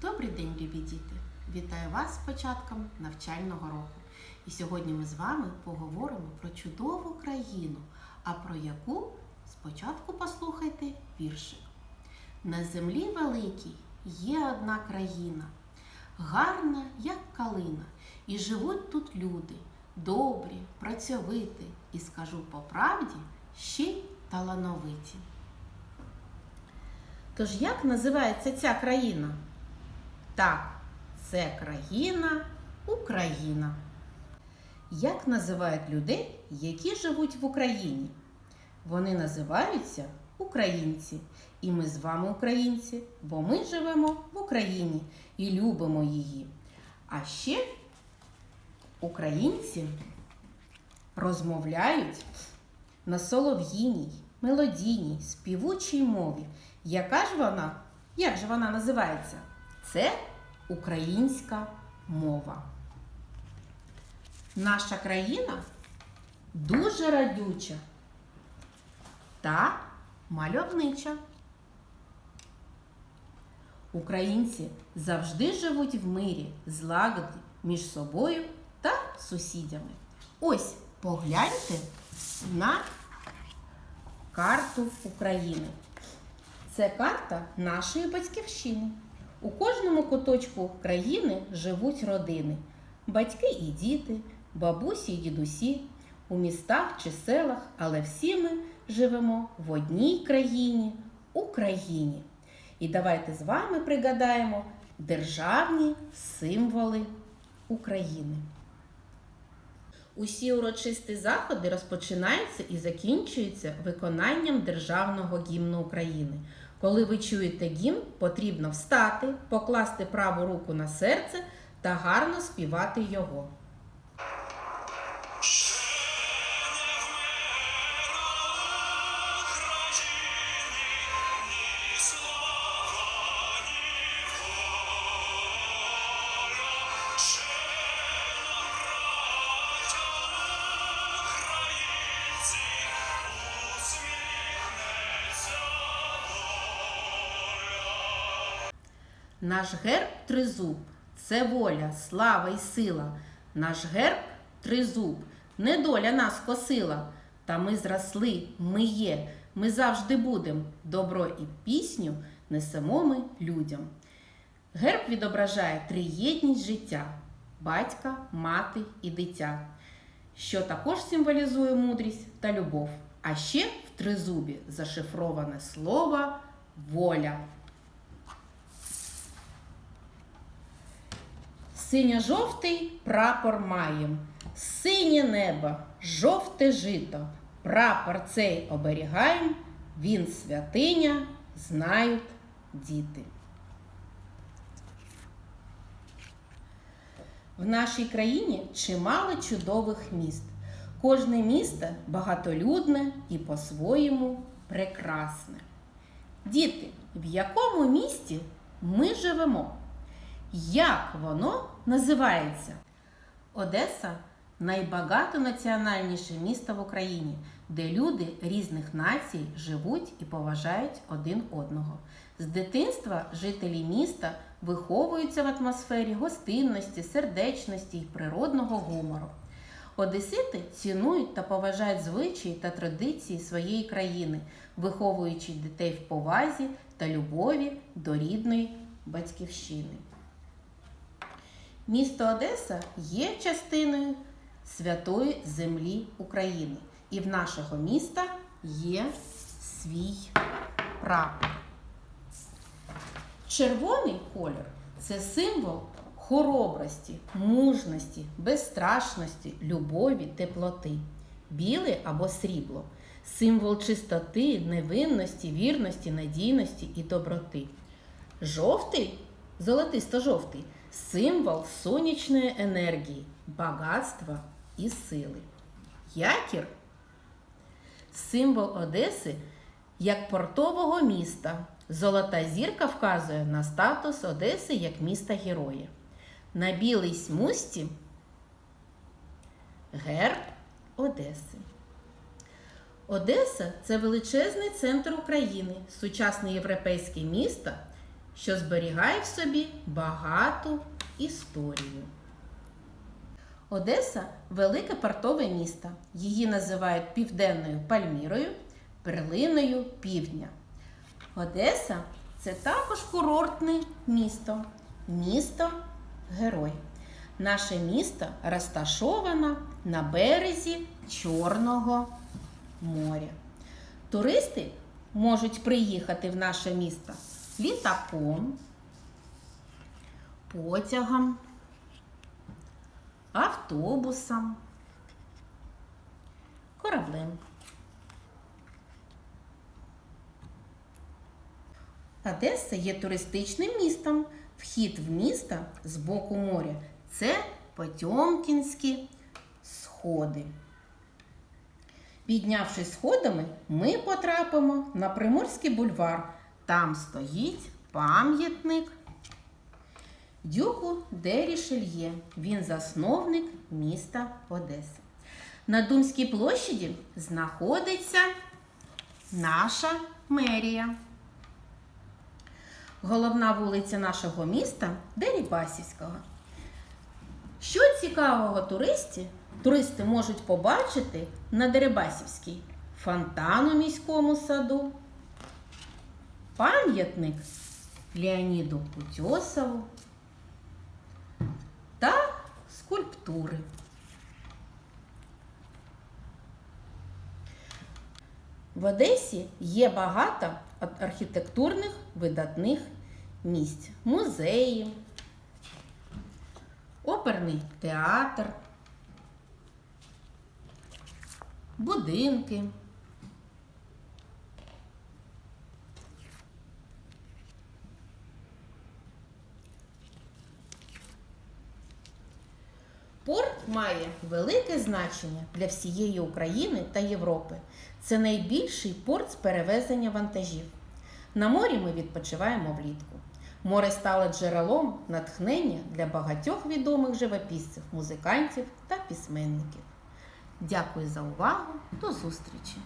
Добрий день, любі діти! Вітаю вас з початком навчального року. І сьогодні ми з вами поговоримо про чудову країну, а про яку спочатку послухайте віршик. На землі великій є одна країна, гарна, як калина, і живуть тут люди, добрі, працьовиті, і скажу по правді, ще й талановиті. Тож як називається ця країна? Так, це країна Україна. Як називають людей, які живуть в Україні? Вони називаються українці. І ми з вами українці, бо ми живемо в Україні і любимо її. А ще українці розмовляють на солов'їній, мелодійній, співучій мові. Яка ж вона? Як же вона називається? Це українська мова. Наша країна дуже радюча та мальовнича. Українці завжди живуть в мирі, злагоді між собою та сусідями. Ось погляньте на карту України. Це карта нашої батьківщини. У кожному куточку країни живуть родини, батьки і діти, бабусі і дідусі, у містах чи селах, але всі ми живемо в одній країні Україні. І давайте з вами пригадаємо державні символи України. Усі урочисті заходи розпочинаються і закінчуються виконанням державного гімну України. Коли ви чуєте гімн, потрібно встати, покласти праву руку на серце та гарно співати його. Наш герб тризуб це воля, слава й сила. Наш герб тризуб, недоля нас косила. Та ми зросли, ми є, ми завжди будем. Добро і пісню несемо ми людям. Герб відображає триєдність життя батька, мати і дитя, що також символізує мудрість та любов. А ще в тризубі зашифроване слово воля. Синьо-жовтий прапор маєм, синє небо, жовте жито. Прапор цей оберігаєм, він святиня, знають діти. В нашій країні чимало чудових міст. Кожне місто багатолюдне і по-своєму прекрасне. Діти, в якому місті ми живемо? Як воно називається? Одеса найбагатонаціональніше місто в Україні, де люди різних націй живуть і поважають один одного. З дитинства жителі міста виховуються в атмосфері гостинності, сердечності й природного гумору. Одесити цінують та поважають звичаї та традиції своєї країни, виховуючи дітей в повазі та любові до рідної батьківщини. Місто Одеса є частиною святої землі України. І в нашого міста є свій прапор. Червоний колір це символ хоробрості, мужності, безстрашності, любові, теплоти. Біле або срібло символ чистоти, невинності, вірності, надійності і доброти. Жовтий, золотисто-жовтий символ сонячної енергії, багатства і сили. Якір символ Одеси як портового міста. Золота зірка вказує на статус Одеси як міста героя. На білій смусті герб Одеси. Одеса це величезний центр України, сучасне європейське місто, що зберігає в собі багату історію. Одеса велике портове місто. Її називають Південною Пальмірою, перлиною півдня. Одеса це також курортне місто, місто герой. Наше місто розташовано на березі Чорного моря. Туристи можуть приїхати в наше місто літаком, потягом, автобусом, кораблем. Одеса є туристичним містом. Вхід в місто з боку моря це Потьомкінські сходи. Піднявшись сходами, ми потрапимо на Приморський бульвар. Там стоїть пам'ятник Дюку де Рішельє. Він засновник міста Одеси. На Думській площаді знаходиться наша мерія. Головна вулиця нашого міста Дерибасівського. Що цікавого туристі, туристи можуть побачити на Дерибасівській? Фонтан у міському саду, пам'ятник Леоніду Путьосову та скульптури. В Одесі є багато архітектурних видатних місць, музеї, оперний театр, будинки. Порт має велике значення для всієї України та Європи. Це найбільший порт з перевезення вантажів. На морі ми відпочиваємо влітку. Море стало джерелом натхнення для багатьох відомих живописців, музикантів та письменників. Дякую за увагу. До зустрічі!